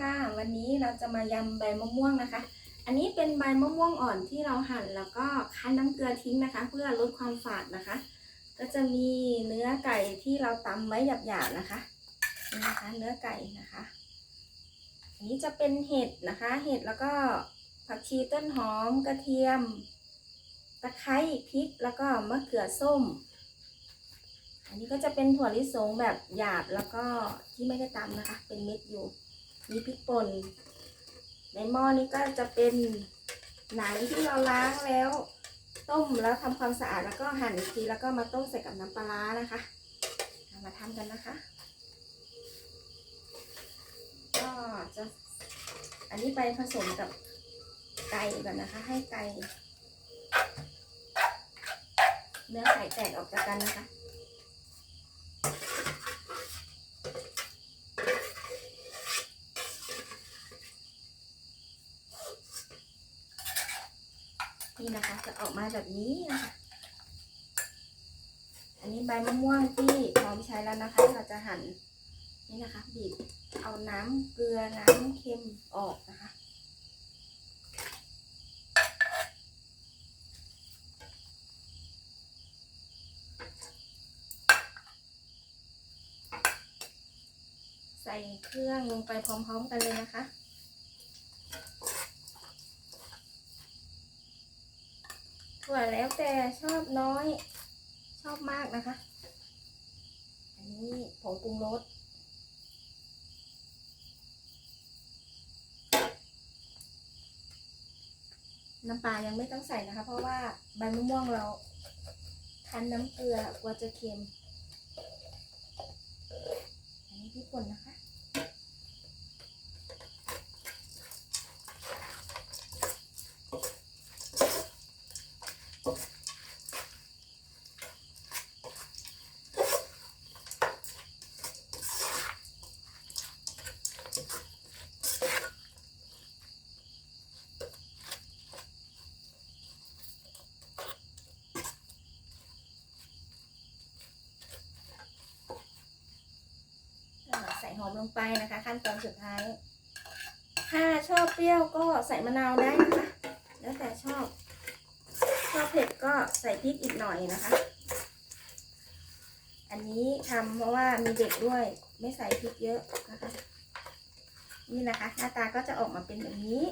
ค่ะวันนี้เราจะมายำใบมะม่วงนะคะ อันนี้เป็นใบมะม่วงอ่อนที่เราหั่นแล้วก็คั้นน้ำเกลือทิ้งนะคะ เพื่อลดความฝาดนะคะ ก็จะมีเนื้อไก่ที่เราตำไว้หยาบๆนะคะนี่นะคะเนื้อไก่นะคะ อันนี้จะเป็นเห็ดนะคะ เห็ดแล้วก็ผักชีต้นหอมกระเทียม ตะไคร้พริกแล้วก็มะเขือส้ม อันนี้ก็จะเป็นถั่วลิสงแบบหยาบแล้วก็ที่ไม่ได้ตำนะคะ เป็นเม็ดอยู่ มีพริกป่น ในหม้อนี้ก็จะเป็นหนังที่เราล้างแล้ว ต้มแล้วทำความสะอาดแล้วก็หั่นอีกทีแล้วก็มาต้มใส่กับน้ำปลานะคะมาทำกันนะคะ ก็จะอันนี้ไปผสมกับไก่ก่อนนะคะ ให้ไก่เนื้อไก่แตกออกจากกันนะคะ นี่นะคะจะออกมาแบบนี้นะคะ อันนี้ใบมะม่วงที่พร้อมใช้แล้วนะคะ เราจะหั่นนี่นะคะ บีบเอาน้ำเกลือน้ำเค็มออกนะคะใส่เครื่องลงไปพร้อม ๆ กันเลยนะคะ ถั่ว แล้วแต่ชอบน้อย ชอบมากนะคะ อันนี้ผงปรุงรสน้ำปลายังไม่ต้องใส่นะคะ เพราะว่าใบมะม่วงเราคั้นน้ำเกลือกลัวจะเค็ม อันนี้พริกป่นนะคะ หอมลงไปนะคะ ขั้นตอนสุดท้าย ถ้าชอบเปรี้ยวก็ใส่มะนาวได้นะคะ แล้วแต่ชอบ ชอบเผ็ดก็ใส่พริกอีกหน่อยนะคะ อันนี้ทำเพราะว่ามีเด็กด้วย ไม่ใส่พริกเยอะนะคะ นี่นะคะ หน้าตาก็จะออกมาเป็นแบบนี้